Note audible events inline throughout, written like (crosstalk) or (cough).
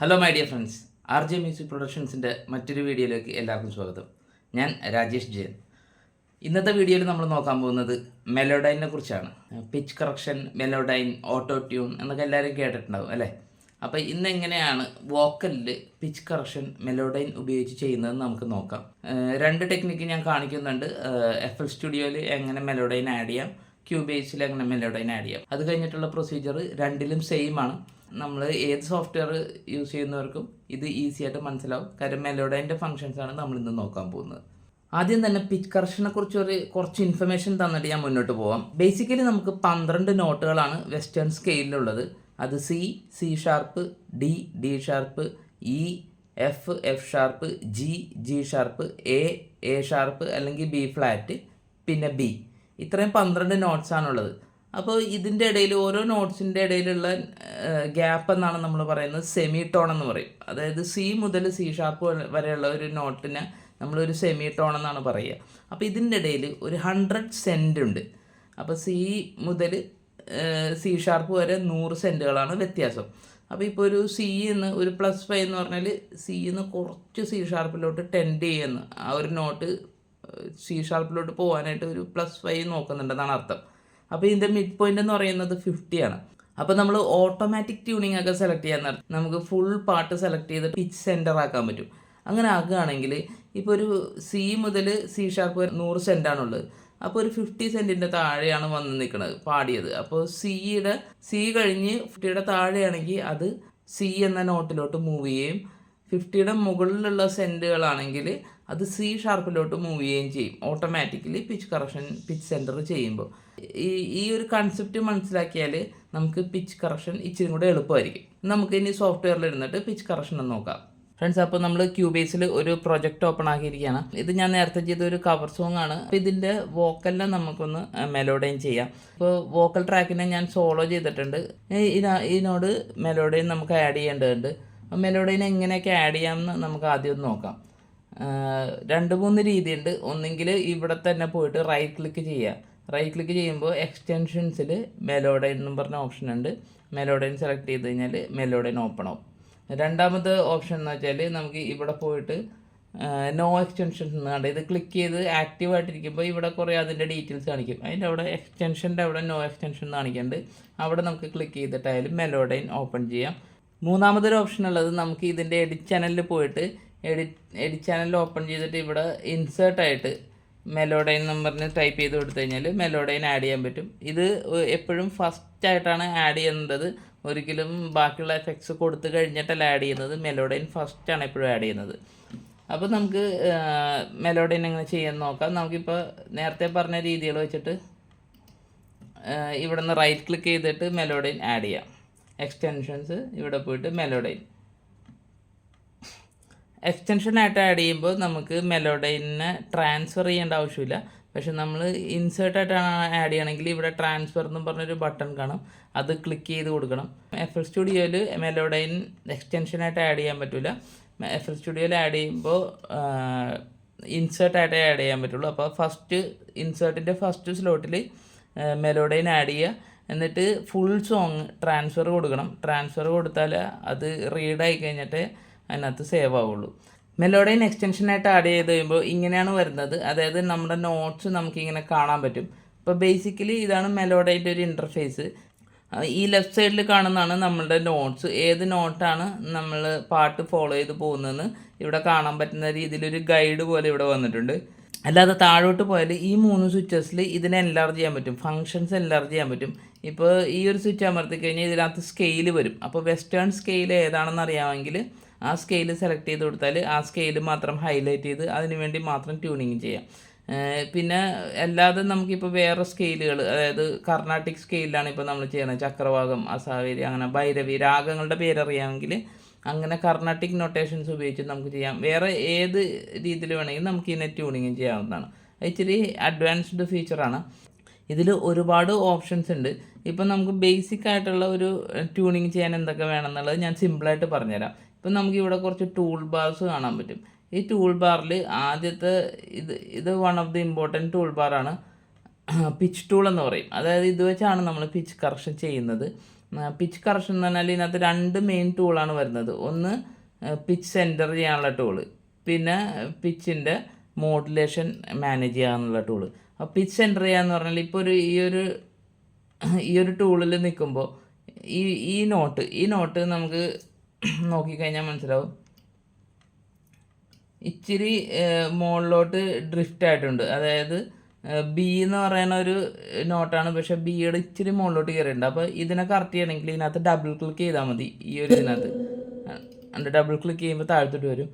Hello my dear friends R J music പ്രൊഡക്ഷൻസിന്റെ മറ്റൊരു വീഡിയോയിലേക്ക് എല്ലാവർക്കും സ്വാഗതം. ഞാൻ രാജേഷ് ജയൻ. ഇന്നത്തെ വീഡിയോയിൽ നമ്മൾ നോക്കാൻ പോകുന്നത് മെലോഡൈനെ കുറിച്ചാണ്. Pitch correction Melodyne auto tune എന്നൊക്കെ എല്ലാവരും കേട്ടിട്ടുണ്ടാവും അല്ലേ? അപ്പോൾ ഇന്ന് എങ്ങനെയാണ് വോക്കലിൽ പിച്ച് കറക്ഷൻ മെലോഡൈൻ ഉപയോഗിച്ച് ചെയ്യുന്നതെന്ന് നമുക്ക് നോക്കാം. രണ്ട് ടെക്നിക്ക് ഞാൻ കാണിക്കുന്നുണ്ട്. എഫ് എൽ സ്റ്റുഡിയോയിൽ എങ്ങനെ മെലോഡൈൻ ആഡ് ചെയ്യാം ക്യൂബേസിൽ എങ്ങനെ മെലോഡൈൻ ആഡ് ചെയ്യാം. അത് കഴിഞ്ഞിട്ടുള്ള പ്രൊസീജിയർ രണ്ടിലും സെയിം ആണ്. നമ്മൾ ഏത് സോഫ്റ്റ്വെയർ യൂസ് ചെയ്യുന്നവർക്കും ഇത് ഈസി ആയിട്ട് മനസ്സിലാവും. കാര്യം മെലോഡൈന്റെ ആണ് നമ്മൾ ഇന്ന് നോക്കാൻ പോകുന്നത്. ആദ്യം തന്നെ പിച്ച് കർഷനെ കുറിച്ച് ഒരു കുറച്ച് ഇൻഫർമേഷൻ തന്നിട്ട് ഞാൻ മുന്നോട്ട് പോവാം. ബേസിക്കലി നമുക്ക് പന്ത്രണ്ട് നോട്ടുകളാണ് വെസ്റ്റേൺ സ്കെയിലിലുള്ളത് അത് C C sharp D D sharp E F F sharp G G sharp A A sharp അല്ലെങ്കിൽ ബി ഫ്ലാറ്റ് പിന്നെ ബി ഇത്രയും പന്ത്രണ്ട് നോട്ട്സ് ആണുള്ളത്. അപ്പോൾ ഇതിന്റെ ഇടയിൽ ഓരോ നോട്ട്സിന്റെ ഇടയിലുള്ള ഗ്യാപ്പ് എന്നാണ് നമ്മൾ പറയുന്നത്. സെമി ടോൺ എന്ന് പറയും. അതായത് സി മുതൽ സി ഷാർപ്പ് വരെയുള്ള ഒരു നോട്ടിന് നമ്മളൊരു സെമി ടോൺ എന്നാണ് പറയുക. അപ്പോൾ ഇതിന്റെ ഇടയിൽ ഒരു ഹൺഡ്രഡ് സെന്റ് ഉണ്ട്. അപ്പോൾ സി മുതൽ സി ഷാർപ്പ് വരെ നൂറ് സെന്റുകളാണ് വ്യത്യാസം. അപ്പോൾ ഇപ്പോൾ ഒരു സി എന്ന് ഒരു പ്ലസ് ഫൈവ് എന്ന് പറഞ്ഞാൽ സി എന്ന് കുറച്ച് സി ഷാർപ്പിലോട്ട് ടെൻഡ് ചെയ്യുന്നു ആ ഒരു നോട്ട് സി ഷാർപ്പിലോട്ട് പോകാനായിട്ട് ഒരു പ്ലസ് ഫൈവ് നോക്കുന്നുണ്ടെന്നാണ് അർത്ഥം. അപ്പോൾ ഇതിന്റെ മിഡ് പോയിന്റ് എന്ന് പറയുന്നത് ഫിഫ്റ്റി ആണ്. അപ്പോൾ നമ്മൾ ഓട്ടോമാറ്റിക് ട്യൂണിംഗ് ഒക്കെ സെലക്ട് ചെയ്യാൻ നേരം നമുക്ക് ഫുൾ പാട്ട് സെലക്ട് ചെയ്ത് പിച്ച് സെന്റർ ആക്കാൻ പറ്റും. അങ്ങനെ ആക്കുകയാണെങ്കിൽ ഇപ്പോൾ ഒരു സി മുതൽ സി ഷാർപ്പ് വരെ നൂറ് സെന്റാണുള്ളത് അപ്പോൾ ഒരു ഫിഫ്റ്റി സെന്റിന്റെ താഴെയാണ് വന്ന് നിൽക്കുന്നത് പാടിയത്. അപ്പോൾ സിയുടെ സി കഴിഞ്ഞ് ഫിഫ്റ്റിയുടെ താഴെയാണെങ്കിൽ അത് സി എന്ന നോട്ടിലോട്ട് മൂവ് ചെയ്യും ഫിഫ്റ്റിയുടെ മുകളിലുള്ള സെന്റുകളാണെങ്കിൽ അത് സി ഷാർപ്പിലോട്ട് മൂവ് ചെയ്യുകയും ചെയ്യും. Automatically pitch correction pitch centre ചെയ്യുമ്പോൾ. ഈ ഈ ഒരു കൺസെപ്റ്റ് മനസ്സിലാക്കിയാൽ നമുക്ക് പിച്ച് കറക്ഷൻ ഇച്ചിരി കൂടെ എളുപ്പമായിരിക്കും. നമുക്ക് ഇനി സോഫ്റ്റ്വെയറിൽ ഇരുന്നിട്ട് പിച്ച് കറക്ഷൻ നോക്കാം. ഫ്രണ്ട്സ് അപ്പോൾ നമ്മൾ ക്യൂബേസിൽ ഒരു പ്രൊജക്റ്റ് ഓപ്പൺ ആക്കിയിരിക്കുകയാണ്. ഇത് ഞാൻ നേരത്തെ ചെയ്ത ഒരു കവർ സോങ് ആണ്. അപ്പോൾ ഇതിന്റെ വോക്കലിനെ നമുക്കൊന്ന് മെലോഡൈൻ ചെയ്യാം. ഇപ്പോൾ വോക്കൽ ട്രാക്കിനെ ഞാൻ സോളോ ചെയ്തിട്ടുണ്ട്. ഇതിനോട് മെലോഡൈൻ നമുക്ക് ആഡ് ചെയ്യേണ്ടതുണ്ട്. മെലോഡൈൻ എങ്ങനെയൊക്കെ ആഡ് ചെയ്യാമെന്ന് നമുക്ക് ആദ്യം ഒന്ന് നോക്കാം. രണ്ട് മൂന്ന് രീതിയുണ്ട്. ഒന്നെങ്കിൽ ഇവിടെ തന്നെ പോയിട്ട് റൈറ്റ് ക്ലിക്ക് ചെയ്യുക റൈറ്റ് ക്ലിക്ക് ചെയ്യുമ്പോൾ എക്സ്റ്റൻഷൻസിൽ മെലോഡൈൻ എന്ന് പറഞ്ഞ ഓപ്ഷൻ ഉണ്ട്. മെലോഡൈൻ സെലക്ട് ചെയ്ത് കഴിഞ്ഞാൽ മെലോഡൈൻ ഓപ്പൺ ആവും. രണ്ടാമത്തെ ഓപ്ഷൻ എന്ന് വെച്ചാൽ നമുക്ക് ഇവിടെ പോയിട്ട് നോ എക്സ്റ്റൻഷൻസ് എന്ന് കണ്ട് ഇത് ക്ലിക്ക് ചെയ്ത് ആക്റ്റീവ് ആയിട്ടിരിക്കുമ്പോൾ ഇവിടെ കുറേ അതിന്റെ ഡീറ്റെയിൽസ് കാണിക്കും. അതിന്റെ അവിടെ എക്സ്റ്റൻഷന്റെ അവിടെ നോ എക്സ്റ്റൻഷൻ കാണിക്കുന്നുണ്ട് അവിടെ നമുക്ക് ക്ലിക്ക് ചെയ്തിട്ടായാലും മെലോഡൈൻ ഓപ്പൺ ചെയ്യാം. മൂന്നാമതൊരു ഓപ്ഷൻ ഉള്ളത് നമുക്ക് ഇതിന്റെ എഡിറ്റ് ചാനലിൽ പോയിട്ട് എഡിറ്റ് എഡിറ്റ് ചാനൽ ഓപ്പൺ ചെയ്തിട്ട് ഇവിടെ ഇൻസേർട്ടായിട്ട് മെലോഡൈൻ നമ്പറിന് ടൈപ്പ് ചെയ്ത് കൊടുത്തു കഴിഞ്ഞാൽ മെലോഡൈൻ ആഡ് ചെയ്യാൻ പറ്റും. ഇത് എപ്പോഴും ഫസ്റ്റ് ആയിട്ടാണ് ആഡ് ചെയ്യുന്നത്. ഒരിക്കലും ബാക്കിയുള്ള എഫക്ട്സ് കൊടുത്തു കഴിഞ്ഞിട്ടല്ല ആഡ് ചെയ്യുന്നത്. മെലോഡൈൻ ഫസ്റ്റ് ആണ് എപ്പോഴും ആഡ് ചെയ്യുന്നത്. അപ്പോൾ നമുക്ക് മെലോഡൈൻ എങ്ങനെ ചെയ്യാൻ നോക്കാം. നമുക്കിപ്പോൾ നേരത്തെ പറഞ്ഞ രീതികൾ വെച്ചിട്ട് ഇവിടെ നിന്ന് റൈറ്റ് ക്ലിക്ക് ചെയ്തിട്ട് മെലോഡൈൻ ആഡ് ചെയ്യാം. എക്സ്റ്റെൻഷൻസ് ഇവിടെ പോയിട്ട് മെലോഡൈൻ എക്സ്റ്റൻഷനായിട്ട് ആഡ് ചെയ്യുമ്പോൾ നമുക്ക് മെലോഡൈനെ ട്രാൻസ്ഫർ ചെയ്യേണ്ട ആവശ്യമില്ല. പക്ഷെ നമ്മൾ ഇൻസേർട്ടായിട്ടാണ് ആഡ് ചെയ്യണമെങ്കിൽ ഇവിടെ ട്രാൻസ്ഫർ എന്ന് പറഞ്ഞൊരു ബട്ടൺ കാണും. അത് ക്ലിക്ക് ചെയ്ത് കൊടുക്കണം. എഫ് എൽ സ്റ്റുഡിയോയിൽ മെലോഡൈൻ എക്സ്റ്റൻഷനായിട്ട് ആഡ് ചെയ്യാൻ പറ്റില്ല എഫ് എൽ സ്റ്റുഡിയോയിൽ ആഡ് ചെയ്യുമ്പോൾ ഇൻസേർട്ടായിട്ടേ ആഡ് ചെയ്യാൻ പറ്റുള്ളൂ. അപ്പോൾ ഫസ്റ്റ് ഇൻസേർട്ടിന്റെ ഫസ്റ്റ് സ്ലോട്ടിൽ മെലോഡൈൻ ആഡ് ചെയ്യുക. എന്നിട്ട് ഫുൾ സോങ് ട്രാൻസ്ഫർ കൊടുക്കണം. ട്രാൻസ്ഫർ കൊടുത്താൽ അത് റീഡായി കഴിഞ്ഞിട്ട് അതിനകത്ത് സേവ് ആവുള്ളൂ. മെലോഡൈൻ എക്സ്റ്റൻഷനായിട്ട് ആഡ് ചെയ്ത് കഴിയുമ്പോൾ ഇങ്ങനെയാണ് വരുന്നത്. അതായത് നമ്മുടെ നോട്ട്സ് നമുക്കിങ്ങനെ കാണാൻ പറ്റും. അപ്പോൾ ബേസിക്കലി ഇതാണ് മെലോഡൈന്റെ ഒരു ഇന്റർഫേസ് ഈ ലെഫ്റ്റ് സൈഡിൽ കാണുന്നതാണ് നമ്മളുടെ നോട്ട്സ് ഏത് നോട്ടാണ് നമ്മൾ പാട്ട് ഫോളോ ചെയ്ത് പോകുന്നതെന്ന് ഇവിടെ കാണാൻ പറ്റുന്ന രീതിയിലൊരു ഗൈഡ് പോലെ ഇവിടെ വന്നിട്ടുണ്ട്. അല്ലാതെ താഴോട്ട് പോയാൽ ഈ മൂന്ന് സ്വിച്ചസിൽ ഇതിനെ എൻലാർജ് ചെയ്യാൻ പറ്റും. ഫങ്ഷൻസ് എൻലാർജ് ചെയ്യാൻ പറ്റും. ഇപ്പോൾ ഈ ഒരു സ്വിച്ച് അമർത്തി കഴിഞ്ഞാൽ ഇതിനകത്ത് സ്കെയിൽ വരും. അപ്പോൾ വെസ്റ്റേൺ സ്കെയിൽ ഏതാണെന്ന് അറിയാമെങ്കിൽ ആ സ്കെയിൽ സെലക്ട് ചെയ്ത് കൊടുത്താൽ ആ സ്കെയിൽ മാത്രം ഹൈലൈറ്റ് ചെയ്ത് അതിന് വേണ്ടി മാത്രം ട്യൂണിങ് ചെയ്യാം. പിന്നെ അല്ലാതെ നമുക്കിപ്പോൾ വേറെ സ്കെയിലുകൾ അതായത് കർണാട്ടിക് സ്കെയിലാണ് ഇപ്പോൾ നമ്മൾ ചെയ്യുന്നത് ചക്രവാകം അസാവേരി അങ്ങനെ ഭൈരവി രാഗങ്ങളുടെ പേരറിയാമെങ്കിൽ അങ്ങനെ കർണാട്ടിക് നൊട്ടേഷൻസ് ഉപയോഗിച്ച് നമുക്ക് ചെയ്യാം. വേറെ ഏത് രീതിയിൽ വേണമെങ്കിലും നമുക്ക് ഇതിനെ ട്യൂണിങ് ചെയ്യാവുന്നതാണ്. ഇച്ചിരി അഡ്വാൻസ്ഡ് ഫീച്ചറാണ് ഇതിൽ ഒരുപാട് ഓപ്ഷൻസ് ഉണ്ട്. ഇപ്പം നമുക്ക് ബേസിക് ആയിട്ടുള്ള ഒരു ട്യൂണിങ് ചെയ്യാൻ എന്തൊക്കെ വേണമെന്നുള്ളത് ഞാൻ സിമ്പിളായിട്ട് പറഞ്ഞുതരാം. ഇപ്പം നമുക്ക് ഇവിടെ കുറച്ച് ടൂൾ ബാർസ് കാണാൻ പറ്റും. ഈ ടൂൾ ബാറിൽ ആദ്യത്തെ ഇത് ഇത് one of the important tool ബാറാണ് pitch tool എന്ന് പറയും. അതായത് ഇത് വെച്ചാണ് നമ്മൾ പിച്ച് കറക്ഷൻ ചെയ്യുന്നത്. പിച്ച് കറക്ഷൻ എന്ന് പറഞ്ഞാൽ ഇതിനകത്ത് രണ്ട് മെയിൻ ടൂളാണ് വരുന്നത്. ഒന്ന് പിച്ച് സെന്റർ ചെയ്യാനുള്ള ടൂൾ പിന്നെ പിച്ചിന്റെ മോഡുലേഷൻ മാനേജ് ചെയ്യാനുള്ള ടൂൾ അപ്പോൾ പിച്ച് സെന്റർ ചെയ്യാന്ന് പറഞ്ഞാൽ ഇപ്പോൾ ഒരു ഈ ഒരു ഈ ഒരു ടൂളിൽ നിൽക്കുമ്പോൾ ഈ ഈ നോട്ട് ഈ നോട്ട് നമുക്ക് (clears throat) നോക്കിക്കഴിഞ്ഞാൽ മനസ്സിലാവും. ഇച്ചിരി മുകളിലോട്ട് ഡ്രിഫ്റ്റ് ആയിട്ടുണ്ട്. അതായത് ബി എന്ന് പറയുന്ന ഒരു നോട്ടാണ്. പക്ഷെ ബിയുടെ ഇച്ചിരി മുകളിലോട്ട് കയറിയിട്ടുണ്ട്. അപ്പോൾ ഇതിനെ കറക്റ്റ് ചെയ്യണമെങ്കിൽ ഇതിനകത്ത് ഡബിൾ ക്ലിക്ക് ചെയ്താൽ മതി. ഈ ഒരു ഇതിനകത്ത്. ഡബിൾ ക്ലിക്ക് ചെയ്യുമ്പോൾ താഴ്ത്തിട്ട് വരും.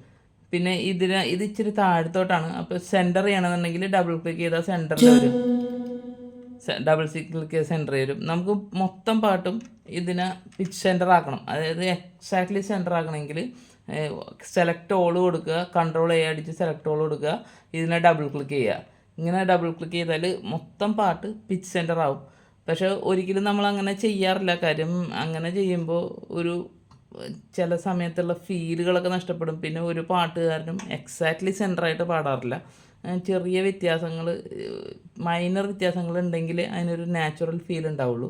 പിന്നെ ഇതിന് ഇത് ഇച്ചിരി താഴത്തോട്ടാണ്. അപ്പോൾ സെന്റർ ചെയ്യണമെന്നുണ്ടെങ്കിൽ ഡബിൾ ക്ലിക്ക് ചെയ്താൽ സെന്ററിൽ വരും. ഡബിൾ ക്ലിക്ക് സെന്റർ വരും. നമുക്ക് മൊത്തം പാട്ടും ഇതിനെ പിച്ച് സെന്റർ ആക്കണം. അതായത് എക്സാക്ട്ലി സെന്റർ ആക്കണമെങ്കിൽ സെലക്ട് ഓൾ കൊടുക്കുക കൺട്രോൾ എ അടിച്ച് സെലക്ട് ഓൾ കൊടുക്കുക ഇതിനെ ഡബിൾ ക്ലിക്ക് ചെയ്യുക. ഇങ്ങനെ ഡബിൾ ക്ലിക്ക് ചെയ്താൽ മൊത്തം പാട്ട് പിച്ച് സെന്റർ ആവും. പക്ഷേ ഒരിക്കലും നമ്മൾ അങ്ങനെ ചെയ്യാറില്ല. കാര്യം അങ്ങനെ ചെയ്യുമ്പോൾ ഒരു ചില സമയത്തുള്ള ഫീലുകളൊക്കെ നഷ്ടപ്പെടും. പിന്നെ ഒരു പാട്ടുകാരനും എക്സാക്ട്ലി സെന്ററായിട്ട് പാടാറില്ല. ചെറിയ വ്യത്യാസങ്ങൾ മൈനർ വ്യത്യാസങ്ങൾ ഉണ്ടെങ്കിൽ അതിനൊരു നാച്ചുറൽ ഫീൽ ഉണ്ടാവുള്ളൂ.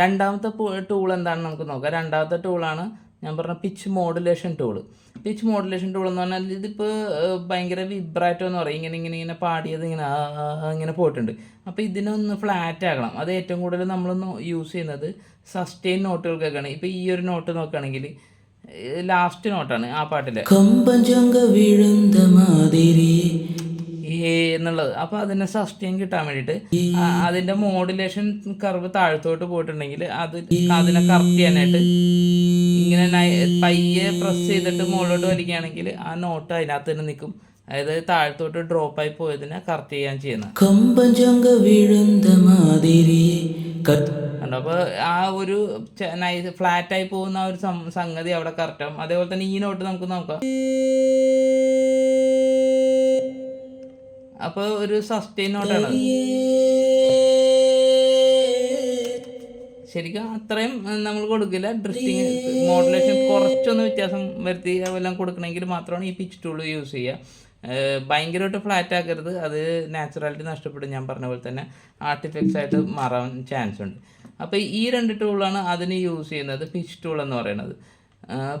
രണ്ടാമത്തെ ടൂൾ എന്താണെന്ന് നമുക്ക് നോക്കാം. രണ്ടാമത്തെ ടൂളാണ് ഞാൻ പറഞ്ഞ pitch modulation tool pitch modulation tool എന്ന് പറഞ്ഞാൽ ഇതിപ്പോൾ ഭയങ്കര വിബ്രാറ്റോ എന്ന് പറയും. ഇങ്ങനെ ഇങ്ങനെ ഇങ്ങനെ പാടിയത് ഇങ്ങനെ ഇങ്ങനെ പോയിട്ടുണ്ട്. അപ്പോൾ ഇതിനൊന്ന് ഫ്ലാറ്റ് ആകണം. അത് ഏറ്റവും കൂടുതൽ നമ്മൾ യൂസ് ചെയ്യുന്നത് സസ്റ്റെയിൻ നോട്ടുകൾക്കൊക്കെയാണ് ഇപ്പോൾ ഈ ഒരു നോട്ട് നോക്കുകയാണെങ്കിൽ ലാസ്റ്റ് നോട്ടാണ് ആ പാട്ടിലെ. കമ്പഞ്ചങ്ക വീഴുന്ന മാതിരി എന്നുള്ളത്. അപ്പോൾ അതിനെ സസ്റ്റെയിൻ കിട്ടാൻ വേണ്ടിയിട്ട് അതിന്റെ മോഡുലേഷൻ കർവ് താഴത്തോട്ട് പോയിട്ടുണ്ടെങ്കിൽ അത് അതിനെ കറക്റ്റ് ചെയ്യാനായിട്ട് ഇങ്ങനെ പയ്യെ പ്രസ് ചെയ്തിട്ട് മുകളിലോട്ട് വലിക്കുകയാണെങ്കിൽ ആ നോട്ട് അതിനകത്ത് തന്നെ നിൽക്കും. അതായത് താഴത്തോട്ട് ഡ്രോപ്പായി പോയതിനെ കറക്റ്റ് ചെയ്യാൻ ചെയ്യുന്നത്. അപ്പൊ അപ്പോൾ ആ ഒരു നൈസ് ഫ്ലാറ്റായി പോകുന്ന ആ ഒരു സംഗതി അവിടെ കറക്റ്റാവും അതേപോലെ തന്നെ ഈ നോട്ട് നമുക്ക് നോക്കാം. അപ്പോൾ ഒരു സസ്റ്റൈൻ നോട്ടാണ്. ശരിക്കും അത്രയും നമ്മൾ കൊടുക്കില്ല. ഡ്രിഫ്റ്റിങ് മോഡുലേഷൻ കുറച്ചൊന്ന് വ്യത്യാസം വരുത്തി എല്ലാം കൊടുക്കണമെങ്കിൽ മാത്രമാണ് ഈ പിച്ച് ടൂൾ യൂസ് ചെയ്യുക. ഭയങ്കരമായിട്ട് ഫ്ലാറ്റ് ആക്കരുത്. അത് നാച്ചുറാലിറ്റി നഷ്ടപ്പെടും. ഞാൻ പറഞ്ഞ പോലെ തന്നെ ആർട്ടിഫിക്സ് ആയിട്ട് മാറാൻ ചാൻസ് ഉണ്ട്. അപ്പോൾ ഈ രണ്ട് ടൂളാണ് അതിന് യൂസ് ചെയ്യുന്നത്. പിച്ച് ടൂൾ എന്ന് പറയുന്നത്.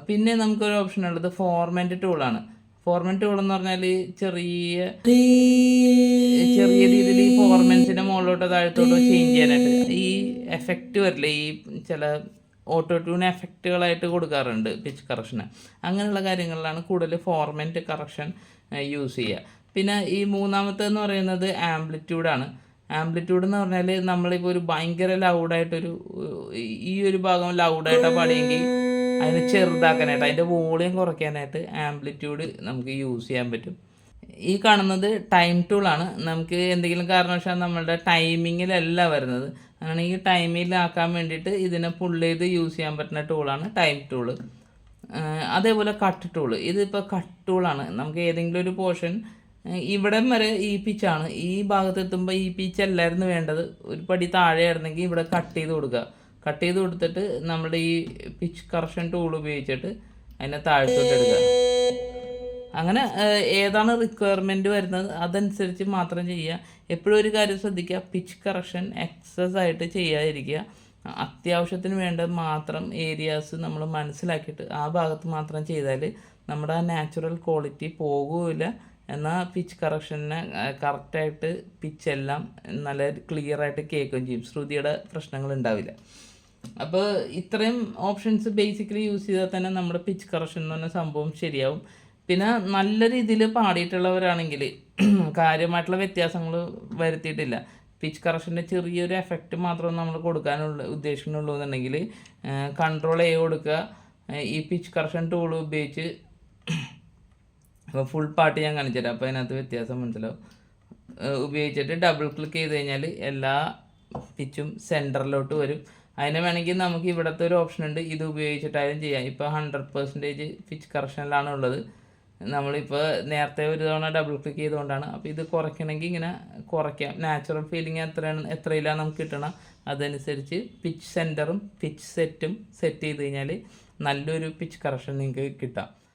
പിന്നെ നമുക്കൊരു ഓപ്ഷൻ ഉള്ളത് ഫോർമെന്റ് ടൂളാണ് ഫോർമെന്റ് ടൂൾ എന്ന് പറഞ്ഞാൽ ചെറിയ ചെറിയ രീതിയിൽ ഈ ഫോർമെൻസിനെ മുകളിലോട്ടോ താഴത്തോട്ടോ ചേഞ്ച് ചെയ്യാനായിട്ട് ഈ എഫക്റ്റ് വരില്ല? ഈ ചില ഓട്ടോ ട്യൂൺ എഫക്റ്റുകളായിട്ട് കൊടുക്കാറുണ്ട് പിച്ച് കറക്ഷന് അങ്ങനെയുള്ള കാര്യങ്ങളിലാണ് കൂടുതൽ ഫോർമെന്റ് കറക്ഷൻ യൂസ് ചെയ്യുക. പിന്നെ ഈ മൂന്നാമത്തെന്ന് പറയുന്നത് ആംപ്ലിറ്റ്യൂഡാണ് ആംപ്ലിറ്റ്യൂഡ് എന്ന് പറഞ്ഞാൽ നമ്മളിപ്പോൾ ഒരു ഭയങ്കര ലൗഡായിട്ടൊരു ഈ ഒരു ഭാഗം ലൗഡായിട്ടാണ് പാടിയെങ്കിൽ അതിനെ ചെറുതാക്കാനായിട്ട് അതിന്റെ വോളിയം കുറയ്ക്കാനായിട്ട് ആംപ്ലിറ്റ്യൂഡ് നമുക്ക് യൂസ് ചെയ്യാൻ പറ്റും. ഈ കാണുന്നത് ടൈം ടൂളാണ് നമുക്ക് എന്തെങ്കിലും കാരണവശാൽ നമ്മളുടെ ടൈമിങ്ങിലല്ല വരുന്നത്. അങ്ങനെ ഈ ടൈമിലാക്കാൻ വേണ്ടിയിട്ട് ഇതിനെ പുള്ള് ചെയ്ത് യൂസ് ചെയ്യാൻ പറ്റുന്ന ടൂളാണ് ടൈം ടൂൾ അതേപോലെ കട്ട് ടൂൾ ഇതിപ്പോൾ കട്ട് ടൂളാണ് നമുക്ക് ഏതെങ്കിലും ഒരു പോർഷൻ ഇവിടം വരെ ഈ പിച്ചാണ് ഈ ഭാഗത്ത് എത്തുമ്പോൾ ഈ പിച്ച് അല്ലായിരുന്നു വേണ്ടത്. ഒരു പടി താഴെ ആയിരുന്നെങ്കിൽ ഇവിടെ കട്ട് ചെയ്ത് കൊടുക്കുക. കട്ട് ചെയ്ത് കൊടുത്തിട്ട് നമ്മുടെ ഈ പിച്ച് കറക്ഷൻ ടൂൾ ഉപയോഗിച്ചിട്ട് അതിനെ താഴ്ത്തോട്ട് എടുക്കുക. അങ്ങനെ ഏതാണ് റിക്വയർമെന്റ് വരുന്നത് അതനുസരിച്ച് മാത്രം ചെയ്യുക. എപ്പോഴും ഒരു കാര്യം ശ്രദ്ധിക്കുക. പിച്ച് കറക്ഷൻ എക്സസ് ആയിട്ട് ചെയ്യാതിരിക്കുക. അത്യാവശ്യത്തിന് വേണ്ട മാത്രം ഏരിയാസ് നമ്മൾ മനസ്സിലാക്കിയിട്ട് ആ ഭാഗത്ത് മാത്രം ചെയ്താൽ നമ്മുടെ നാച്ചുറൽ ക്വാളിറ്റി പോകുകയില്ല. എന്നാൽ പിച്ച് കറക്ഷനെ കറക്റ്റായിട്ട് പിച്ചെല്ലാം നല്ല ക്ലിയറായിട്ട് കേൾക്കുകയും ചെയ്യും. ശ്രുതിയുടെ പ്രശ്നങ്ങൾ ഉണ്ടാവില്ല. അപ്പോൾ ഇത്രയും ഓപ്ഷൻസ് ബേസിക്കലി യൂസ് ചെയ്താൽ തന്നെ നമ്മുടെ പിച്ച് കറക്ഷൻ എന്ന് പറഞ്ഞ സംഭവം ശരിയാവും. പിന്നെ നല്ല രീതിയിൽ പാടിയിട്ടുള്ളവരാണെങ്കിൽ കാര്യമായിട്ടുള്ള വ്യത്യാസങ്ങൾ വരുത്തിയിട്ടില്ല. പിച്ച് കറക്ഷന്റെ ചെറിയൊരു എഫക്റ്റ് മാത്രം നമ്മൾ കൊടുക്കാനുള്ള ഉദ്ദേശിക്കുന്നുള്ളൂ എന്നുണ്ടെങ്കിൽ കൺട്രോൾ എ കൊടുക്കുക. ഈ പിച്ച് കറക്ഷൻ ടൂൾ ഉപയോഗിച്ച് അപ്പോൾ ഫുൾ പാട്ട് ഞാൻ കാണിച്ചു തരാം. അപ്പോൾ അതിനകത്ത് വ്യത്യാസം മനസ്സിലാവും. ഉപയോഗിച്ചിട്ട് ഡബിൾ ക്ലിക്ക് ചെയ്ത് കഴിഞ്ഞാൽ എല്ലാ പിച്ചും സെന്ററിലോട്ട് വരും. അതിന് വേണമെങ്കിൽ നമുക്ക് ഇവിടുത്തെ ഒരു ഓപ്ഷൻ ഉണ്ട്. ഇത് ഉപയോഗിച്ചിട്ടായാലും ചെയ്യാം. ഇപ്പോൾ ഹൺഡ്രഡ് പെർസെന്റേജ് പിച്ച് കറക്ഷനിലാണ് ഉള്ളത്. നമ്മളിപ്പോൾ നേരത്തെ ഒരു തവണ ഡബിൾ ക്ലിക്ക് ചെയ്തുകൊണ്ടാണ്. അപ്പോൾ ഇത് കുറയ്ക്കണമെങ്കിൽ ഇങ്ങനെ കുറയ്ക്കാം. നാച്ചുറൽ ഫീലിംഗ് എത്രയാണ് എത്രയിലാണ് നമുക്ക് കിട്ടണം? അതനുസരിച്ച് പിച്ച് സെന്ററും പിച്ച് സെറ്റും സെറ്റ് ചെയ്ത് കഴിഞ്ഞാൽ നല്ലൊരു പിച്ച് കറക്ഷൻ നിങ്ങൾക്ക് കിട്ടാം.